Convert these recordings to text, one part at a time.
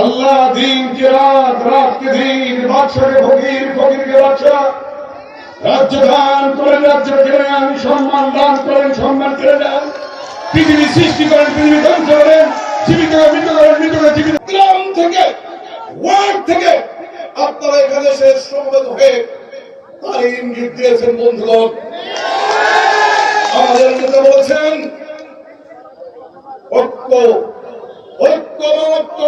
আল্লাহ দিনকে রাত, রাতকে দিন, বাদশাকে ফকির, ফকিরকে বাদশা। রাজ্য দান করেন রাজ্য কেড়ে নেন সম্মান দান করেন, সম্মান কেড়ে নেন পৃথিবী সৃষ্টি করেন, পৃথিবী ধ্বংস করেন, জীবিত মৃত করেন, মৃত করে জীবিত গ্রাম থেকে, ওয়ার্ড থেকে আপনারা এখানে এসে সমবেত হয়ে তার ইঙ্গিত দিয়েছেন, বন্ধুগণ। আমাদের নেতা বলেছেন ঐক্য ঐক্য মাত্র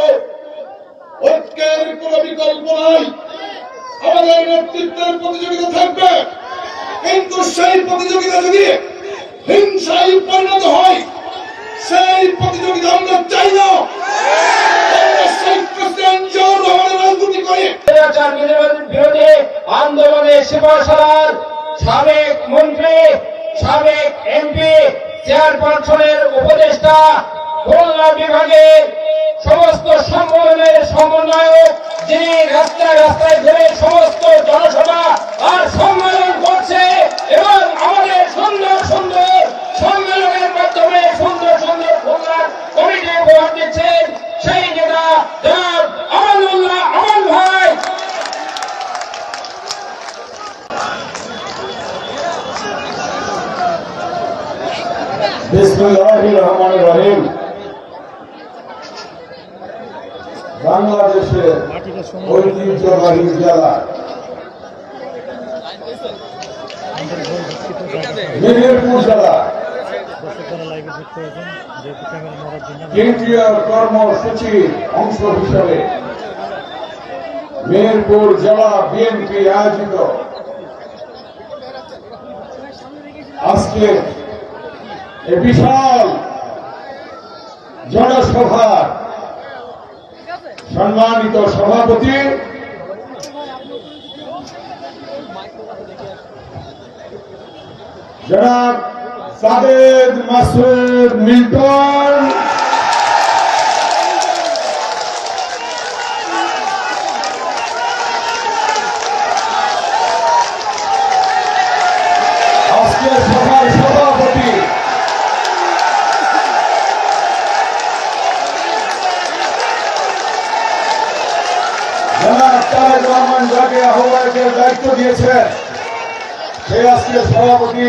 ঐক্যের কোন বিকল্প নাই। আমাদের নেতৃত্বের প্রতিযোগিতা থাকবে। কিন্তু সেই প্রতিযোগিতা যদি হিংসায় পরিণত হয়, সেই প্রতিযোগিতা আমরা চাই না। সাবেক মন্ত্রী, সাবেক এমপি, চেয়ারপারসনের উপদেষ্টা খুলনা বিভাগের সমস্ত সম্মেলনের সমন্বয়ক যিনি রাস্তায় রাস্তায় ঘুরে সমস্ত জনসভা আর সম্মেলন করছে এবং আমাদের সুন্দর সুন্দর সম্মেলনের মাধ্যমে সুন্দর সুন্দর খুলনার কমিটি উপহার দিচ্ছেন সেই নেতা বিসমুল্লাহির রহমানির রহিম। ঐতিহ্যবাহী জেলা। মেহেরপুর জেলা। কেন্দ্রীয় কর্মসূচির অংশ হিসেবে মেহেরপুর জেলা বিএনপি আয়োজিত। আজকে এ বিশাল জনসভার সম্মানিত সভাপতি জনাব সাদেদ মাসুদ মিল্টন দিয়েছেন সেই আজকের সভাপতি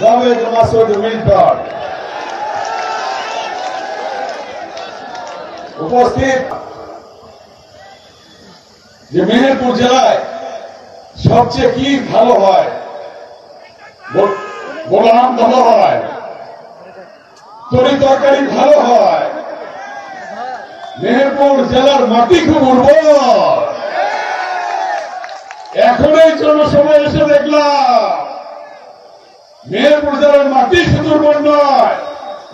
জাভেদ মাসুদ মিল্টন উপস্থিত যে মেহেরপুর জেলায় সবচেয়ে কি ভালো হয় ভালো হয়, তরি তরকারি ভালো হয়, মেহেরপুর জেলার মাটি খুব উর্বর। এখন এই জনসভায় এসে দেখলাম, মেহেরপুর জেলার মাটি উর্বর নয়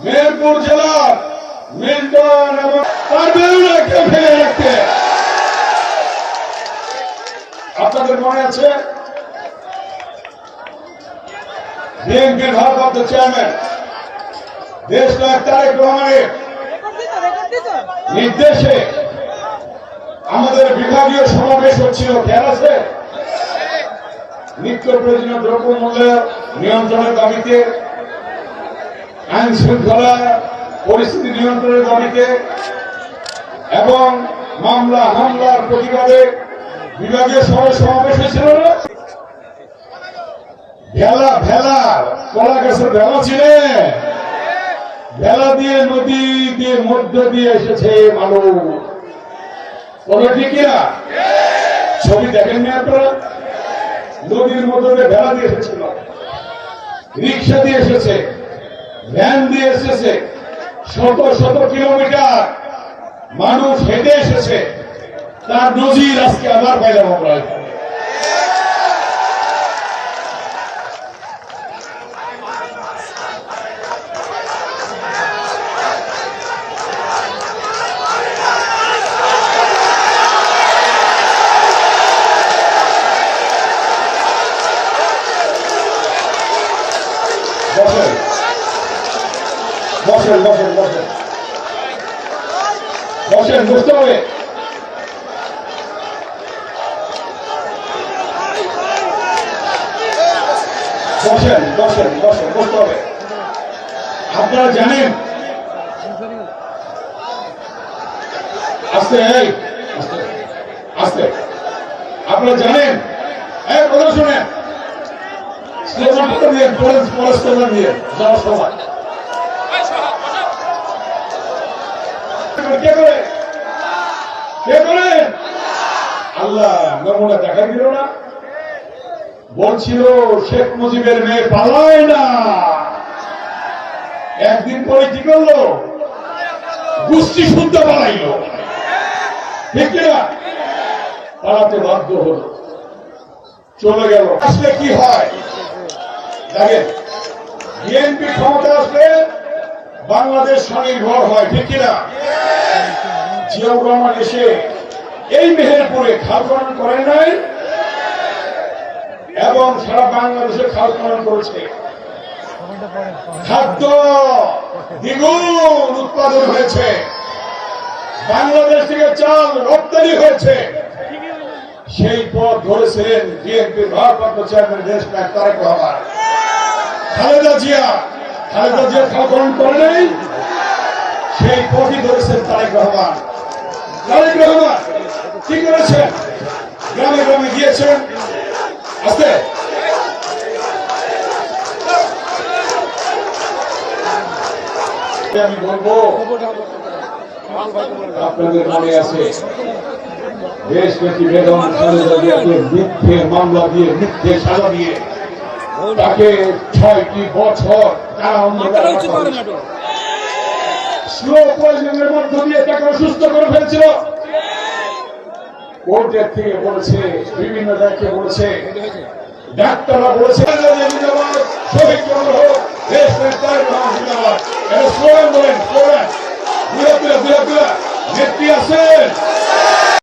মেহেরপুর জেলার মিল্টন এবং আপনাদের মনে আছে? বিএনপির ভারপ্রাপ্ত চেয়ারম্যান, দেশ নায়ক তারেক রহমানের নির্দেশে আমাদের বিভাগীয় সমাবেশ হচ্ছিল, খেয়াল আছে? নিত্য প্রয়োজনীয় দ্রব্য মূল্য নিয়ন্ত্রণের দাবিতে আইন শৃঙ্খলা পরিস্থিতি নিয়ন্ত্রণের দাবিতে এবং মামলা, হামলার প্রতিবাদে বিভাগীয় সভায় সমাবেশ হয়েছিল। ভেলা ভেলা, কলা গাছের ভেলা ছিলেন। ভেলা দিয়ে নদী দিয়ে মধ্য দিয়ে এসেছে মানুষ বলো ঠিক ছবি দেখেননি আপনারা? নদীর মধ্যে ভেড়া দিয়ে এসেছিল। রিক্সা দিয়ে এসেছে, ভ্যান দিয়ে এসেছে, শত শত কিলোমিটার মানুষ হেঁটে এসেছে। তার নজির আজকে আবার পাইলাম আমরা। বসেন বসেন বসেন। বসেন, বুঝতে হবে। বসেন বসেন বসেন, বুঝতে হবে। আপনারা জানেন? আস্তে আস্তে আপনারা জানেন? কথা শুনেন। স্লোগান দিয়ে যাওয়ার সময়। আল্লাহ নমুনা দেখা দিল না। বলছিল, শেখ মুজিবের মেয়ে পালায় না। একদিন পরে কি করল? গুষ্টি শুদ্ধ পালাইলো। ঠিক কিনা? পালাতে বাধ্য হলো। চলে গেল। আসলে কি হয়? দেখেন, বিএনপি ক্ষমতা আসলে বাংলাদেশ স্বনির্ভর হয়, ঠিক কিনা? জিয়াউর রহমান এসে এই মেহেরপুরে খাল খনন করে নাই এবং সারা বাংলাদেশে খাল খনন করেছে। খাদ্য দ্বিগুণ উৎপাদন হয়েছে। বাংলাদেশ থেকে চাল রপ্তানি হয়েছে। সেই পথ ধরেছিলেন বিএনপির ভারপ্রাপ্ত চেয়ারম্যান দেশ নায়ক তারেক রহমান। খালেদা জিয়া খালেদা জিয়া খালকরণ করে নাই। সেই পথই ধরেছেন তারেক রহমান। তারেক রহমান কি করেছেন গ্রামে গ্রামে গিয়েছেন। আস্তে। আমি বলব আপনাদের মনে আছে দেশ নেত্রী বেগম খালেদা মিথ্যে মামলা দিয়ে মিথ্যে সাজা দিয়ে তাকে ছয়টি বছর স্লো পয়জনের মধ্য দিয়ে তাকে অসুস্থ করে ফেলছিল। কোর্টের থেকে বলেছে, বিভিন্ন জায়গায় বলেছে, ডাক্তাররা বলেছে শহীদ চন্দ্র হোক, দেশ নেতার জিন্দাবাদ। এটা স্লোগান বলেন স্লোগান নেত্রী আছেন।